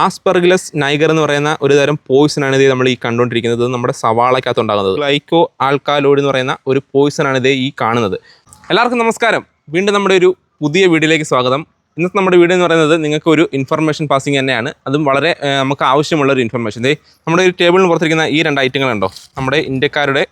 ആസ്പെർഗിലസ് niger എന്ന് പറയുന്ന ഒരു തരം പോയിസൺ ആണ് ഇത് നമ്മൾ ഈ കണ്ടുകൊണ്ടിരിക്കുന്നത്. നമ്മുടെ സവാളയ്ക്കകത്ത് ഉണ്ടാകുന്നത് ഗ്ലൈക്കോ ആൽക്കാലോയിഡ് എന്ന് പറയുന്ന ഒരു പോയിസൺ ആണ് ഇത് ഈ കാണുന്നത്. എല്ലാവർക്കും നമസ്കാരം. വീണ്ടും നമ്മുടെ ഒരു പുതിയ വീഡിയോയിലേക്ക് സ്വാഗതം. ഇന്നത്തെ നമ്മുടെ വീഡിയോ എന്ന് പറയുന്നത് നിങ്ങൾക്ക് ഒരു ഇൻഫർമേഷൻ പാസിംഗ് തന്നെയാണ്. അതും വളരെ നമുക്ക് ആവശ്യമുള്ള ഒരു ഇൻഫർമേഷൻ നമ്മുടെ ഒരു ടേബിളിന് പുറത്തിരിക്കുന്ന ഈ രണ്ട് ഐറ്റങ്ങളുണ്ടോ നമ്മുടെ ഇന്ത്യക്കാരുടെ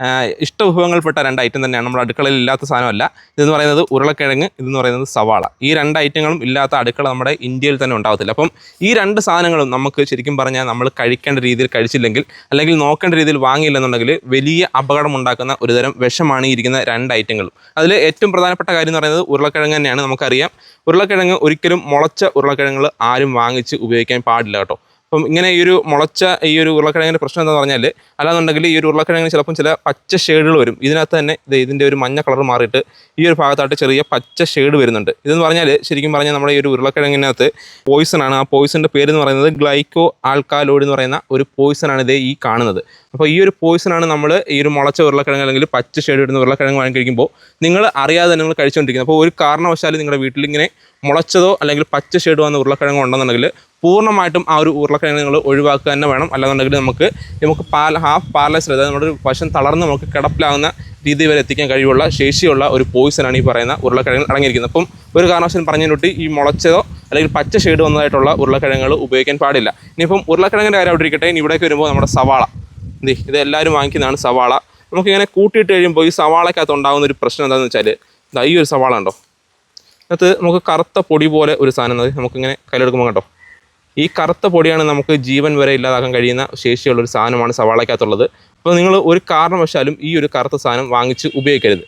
ആഹ്, വിഭവങ്ങൾപ്പെട്ട രണ്ട് ഐറ്റം തന്നെയാണ്. നമ്മുടെ അടുക്കളയിൽ ഇല്ലാത്ത സാധനമല്ല. ഇതെന്ന് പറയുന്നത് ഉരുളക്കിഴങ്ങ് ഇതെന്ന് പറയുന്നത് സവാള. ഈ രണ്ട് ഐറ്റങ്ങളും ഇല്ലാത്ത അടുക്കള നമ്മുടെ ഇന്ത്യയിൽ തന്നെ ഉണ്ടാകത്തില്ല അപ്പം ഈ രണ്ട് സാധനങ്ങളും നമുക്ക് ശരിക്കും പറഞ്ഞാൽ നമ്മൾ കഴിക്കേണ്ട രീതിയിൽ കഴിച്ചില്ലെങ്കിൽ അല്ലെങ്കിൽ നോക്കേണ്ട രീതിയിൽ വാങ്ങിയില്ലെന്നുണ്ടെങ്കിൽ വലിയ അപകടം ഉണ്ടാക്കുന്ന ഒരു തരം വിഷമാണ് ഇരിക്കുന്ന രണ്ട് ഐറ്റങ്ങളും അതിൽ ഏറ്റവും പ്രധാനപ്പെട്ട കാര്യം എന്ന് പറയുന്നത് ഉരുളക്കിഴങ്ങ് തന്നെയാണ് നമുക്കറിയാം. ഉരുളക്കിഴങ്ങ് ഒരിക്കലും മുളച്ച ഉരുളക്കിഴങ്ങുകൾ ആരും വാങ്ങിച്ച് ഉപയോഗിക്കാൻ പാടില്ല കേട്ടോ. അപ്പം ഇങ്ങനെ ഈ ഒരു മുളച്ച ഈ ഒരു ഉരുളക്കിഴങ്ങിന്റെ പ്രശ്നം എന്താണെന്ന് പറഞ്ഞാൽ അല്ലാന്നുണ്ടെങ്കിൽ ഈ ഒരു ഉരുളക്കിഴങ്ങിന് ചിലപ്പം ചില പച്ച ഷെയ്ഡുകൾ വരും. ഇതിനകത്ത് തന്നെ ഇത് ഇതിന്റെ ഒരു മഞ്ഞ കളർ മാറിയിട്ട് ഈ ഒരു ഭാഗത്തായിട്ട് ചെറിയ പച്ച ഷെയ്ഡ് വരുന്നുണ്ട്. ഇതെന്ന് പറഞ്ഞാൽ ശരിക്കും പറഞ്ഞാൽ നമ്മുടെ ഈ ഒരു ഉരുളക്കിഴങ്ങിനകത്ത് പോയിസൺ ആണ്. ആ പേര് എന്ന് പറയുന്നത് ഗ്ലൈക്കോ ആൽക്കാലോയിഡ് എന്ന് പറയുന്ന ഒരു പോയിസൺ ആണ് ഇത് ഈ കാണുന്നത്. അപ്പോൾ ഈ ഒരു പോയിസൺ ആണ് നമ്മൾ ഈ ഒരു മുളച്ച ഉരുളക്കിഴങ്ങ് അല്ലെങ്കിൽ പച്ച ഷെയ്ഡ് വരുന്ന ഉരുളക്കിഴങ്ങ് വാങ്ങി കഴിക്കുമ്പോൾ നിങ്ങൾ അറിയാതെ നിങ്ങൾ കഴിച്ചുകൊണ്ടിരിക്കുന്നത്. അപ്പോൾ ഒരു കാരണവശാലും നിങ്ങളുടെ വീട്ടിൽ ഇങ്ങനെ മുളച്ചതോ അല്ലെങ്കിൽ പച്ച ഷെയ്ഡ് വന്ന ഉരുളക്കിഴങ്ങ് ഉണ്ടെന്നുണ്ടെങ്കിൽ പൂർണമായിട്ടും ആ ഒരു ഉരുളക്കിഴങ്ങ് നിങ്ങൾ ഒഴിവാക്കുക തന്നെ വേണം. അല്ലാന്നുണ്ടെങ്കിൽ നമുക്ക് നമുക്ക് പാൽ ഹാഫ് പാർലസ് അതായത് നമ്മുടെ വശം തളർന്ന് നമുക്ക് കിടപ്പിലാവുന്ന രീതി വരെ എത്തിക്കാൻ കഴിവുള്ള ശേഷിയുള്ള ഒരു പോയിസനാണ് ഈ പറയുന്ന ഉരുളക്കിഴങ്ങ് അടങ്ങിയിരിക്കുന്നത്. അപ്പം ഒരു കാരണവശാലും പറഞ്ഞതിനൊട്ടി ഈ മുളച്ചതോ അല്ലെങ്കിൽ പച്ച ഷെയ്ഡ് വന്നതായിട്ടുള്ള ഉരുളക്കിഴങ്ങുകൾ ഉപയോഗിക്കാൻ പാടില്ല. ഇനിയിപ്പം ഉരുളക്കിഴങ്ങിന്റെ കാര്യം അവിടെ ഇരിക്കട്ടെ. ഇനി ഇവിടേക്ക് വരുമ്പോൾ നമ്മുടെ സവാള. ദേ ഇത് എല്ലാവരും വാങ്ങിക്കുന്നതാണ് സവാള. നമുക്കിങ്ങനെ കൂട്ടിയിട്ട് കഴിയുമ്പോൾ ഈ സവാളക്കകത്ത് ഉണ്ടാകുന്ന ഒരു പ്രശ്നം എന്താണെന്ന് വെച്ചാൽ ഇതായി ഒരു സവാള ഉണ്ടോ അതിനകത്ത് നമുക്ക് കറുത്ത പൊടി പോലെ ഒരു സാധനം അത് നമുക്കിങ്ങനെ കയ്യിലെടുക്കുമ്പോൾ കണ്ടോ? ഈ കറുത്ത പൊടിയാണ് നമുക്ക് ജീവൻ വരെ ഇല്ലാതാക്കാൻ കഴിയുന്ന ശേഷിയുള്ള ഒരു സാധനമാണ് സവാളയ്ക്കകത്തുള്ളത്. അപ്പോൾ നിങ്ങൾ ഒരു കാരണവശാലും ഈ ഒരു കറുത്ത സാധനം വാങ്ങിച്ച് ഉപയോഗിക്കരുത്.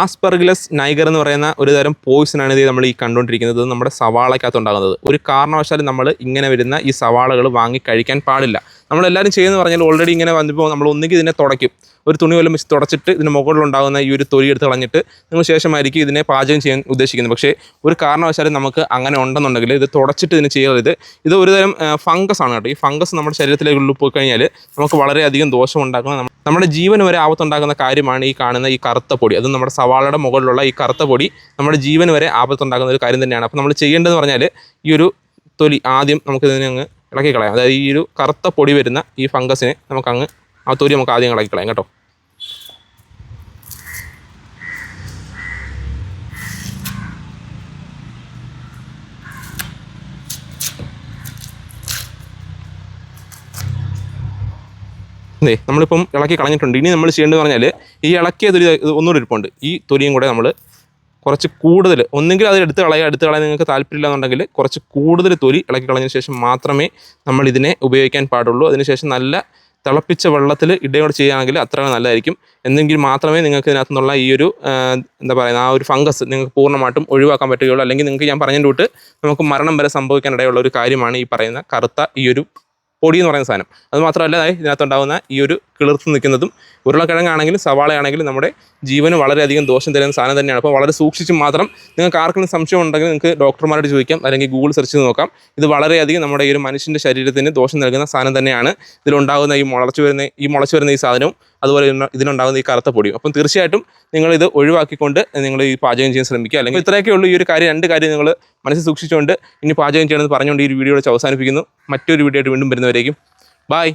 ആസ്പെർഗിലസ് നൈഗർ എന്ന് പറയുന്ന ഒരു തരം പോയിസൺ ആണ് ഇത് നമ്മൾ ഈ കണ്ടുകൊണ്ടിരിക്കുന്നത്. നമ്മുടെ സവാളയ്ക്കകത്ത് ഉണ്ടാകുന്നത് ഒരു കാരണവശാലും നമ്മൾ ഇങ്ങനെ വരുന്ന ഈ സവാളകൾ വാങ്ങി കഴിക്കാൻ പാടില്ല. നമ്മളെല്ലാവരും ചെയ്യുന്നത് പറഞ്ഞാൽ ഓൾറെഡി ഇങ്ങനെ വന്നപ്പോൾ നമ്മൾ ഒന്നുകിൽ ഇതിനെ തുടയ്ക്കും. ഒരു തുണി വല്ലതും വെച്ച് തുടച്ചിട്ട് ഇതിന് മുകളിലുണ്ടാകുന്ന ഈ ഒരു തൊലി എടുത്ത് കളഞ്ഞിട്ട് നിങ്ങൾ ശേഷമായിരിക്കും ഇതിനെ പാചകം ചെയ്യാൻ ഉദ്ദേശിക്കുന്നത്. പക്ഷേ ഒരു കാരണവശാലും നമുക്ക് അങ്ങനെ ഉണ്ടെന്നുണ്ടെങ്കിൽ ഇത് തുടച്ചിട്ട് ഇതിന് ചെയ്യരുത്. ഇത് ഒരുതരം ഫംഗസ് ആണ് കേട്ടോ. ഈ ഫംഗസ് നമ്മുടെ ശരീരത്തിലേക്ക് പോയി കഴിഞ്ഞാൽ നമുക്ക് വളരെയധികം ദോഷം ഉണ്ടാക്കുന്ന നമ്മുടെ ജീവൻ വരെ ആപത്തുണ്ടാക്കുന്ന കാര്യമാണ് ഈ കാണുന്ന ഈ കറുത്ത പൊടി. അതും നമ്മുടെ സവാളയുടെ മുകളിലുള്ള ഈ കറുത്ത പൊടി നമ്മുടെ ജീവൻ വരെ ആപത്തുണ്ടാക്കുന്ന ഒരു കാര്യം തന്നെയാണ്. അപ്പോൾ നമ്മൾ ചെയ്യേണ്ടതെന്ന് പറഞ്ഞാൽ ഈ ഒരു തൊലി ആദ്യം നമുക്കിതിനെ അങ്ങ് ഇളക്കി കളയാം അതായത് ഈ ഒരു കറുത്ത പൊടി വരുന്ന ഈ ഫംഗസിനെ നമുക്ക് അങ്ങ് ആ തൊലി നമുക്ക് ആദ്യം ഇളക്കി കളയാം കേട്ടോ. അതെ നമ്മളിപ്പം ഇളക്കി കളഞ്ഞിട്ടുണ്ട്. ഇനി നമ്മൾ ചെയ്യേണ്ടതെന്ന് പറഞ്ഞാൽ ഈ ഇളക്കിയ തൊലി ഒന്നുകൂടി ഇരിപ്പുണ്ട്. ഈ തൊലിയും കൂടെ നമ്മൾ കുറച്ച് കൂടുതൽ ഒന്നെങ്കിൽ അത് എടുത്ത് കളയുക എടുത്ത് കളയാൻ നിങ്ങൾക്ക് താല്പര്യമില്ല എന്നുണ്ടെങ്കിൽ കുറച്ച് കൂടുതൽ തൊലി ഇളക്കി കളഞ്ഞതിന് ശേഷം മാത്രമേ നമ്മൾ ഇതിനെ ഉപയോഗിക്കാൻ പാടുള്ളൂ. അതിനുശേഷം നല്ല തിളപ്പിച്ച വെള്ളത്തിൽ ഇടയോടെ ചെയ്യുകയാണെങ്കിൽ അത്ര നല്ലതായിരിക്കും. എന്നെങ്കിൽ മാത്രമേ നിങ്ങൾക്ക് ഇതിനകത്തു നിന്നുള്ള ഈ ഒരു എന്താ പറയുക ആ ഒരു ഫംഗസ് നിങ്ങൾക്ക് പൂർണമായിട്ടും ഒഴിവാക്കാൻ പറ്റുകയുള്ളൂ. അല്ലെങ്കിൽ നിങ്ങൾക്ക് ഞാൻ പറഞ്ഞതിന്റെ തൊട്ട് നമുക്ക് മരണം വരെ സംഭവിക്കാൻ ഇടയുള്ള ഒരു കാര്യമാണ് ഈ പറയുന്ന കറുത്ത ഈ ഒരു പൊടി എന്ന് പറയുന്ന സാധനം. അത് മാത്രമല്ല ഇതിനകത്തുണ്ടാകുന്ന ഈ ഒരു കിളിർത്ത് നിൽക്കുന്നതും ഉരുളക്കിഴങ്ങാണെങ്കിലും സവാളയാണെങ്കിലും നമ്മുടെ ജീവന് വളരെയധികം ദോഷം തരുന്ന സാധനം തന്നെയാണ്. അപ്പോൾ വളരെ സൂക്ഷിച്ച് മാത്രം നിങ്ങൾക്ക് ആർക്കെങ്കിലും സംശയം ഉണ്ടെങ്കിൽ നിങ്ങൾക്ക് ഡോക്ടർമാരോട് ചോദിക്കാം അല്ലെങ്കിൽ ഗൂഗിൾ സെർച്ച് ചെയ്ത് നോക്കാം. ഇത് വളരെയധികം നമ്മുടെ ഈ ഒരു മനുഷ്യന്റെ ശരീരത്തിന് ദോഷം നൽകുന്ന സാധനം തന്നെയാണ്. ഇതിലുണ്ടാകുന്ന ഈ മുളച്ചു വരുന്ന ഈ മുളച്ചു വരുന്ന ഈ സാധനവും അതുപോലെ ഇതിന് ഇതിനുണ്ടാകുന്ന ഈ കറുത്ത പൊടിയും. അപ്പം തീർച്ചയായിട്ടും നിങ്ങൾ ഇത് ഒഴിവാക്കിക്കൊണ്ട് നിങ്ങൾ ഈ പാചകം ചെയ്യാൻ ശ്രമിക്കുക. അല്ലെങ്കിൽ ഇത്രയൊക്കെ ഉള്ളൂ ഈ ഒരു കാര്യം രണ്ട് കാര്യം നിങ്ങൾ മനസ്സിൽ സൂക്ഷിച്ചുകൊണ്ട് ഇനി പാചകം ചെയ്യണമെന്ന് പറഞ്ഞുകൊണ്ട് ഈ ഒരു വീഡിയോ വെച്ച് അവസാനിപ്പിക്കുന്നു. മറ്റൊരു വീഡിയോ ആയിട്ട് വീണ്ടും വരുന്നവരേക്കും. ബായ്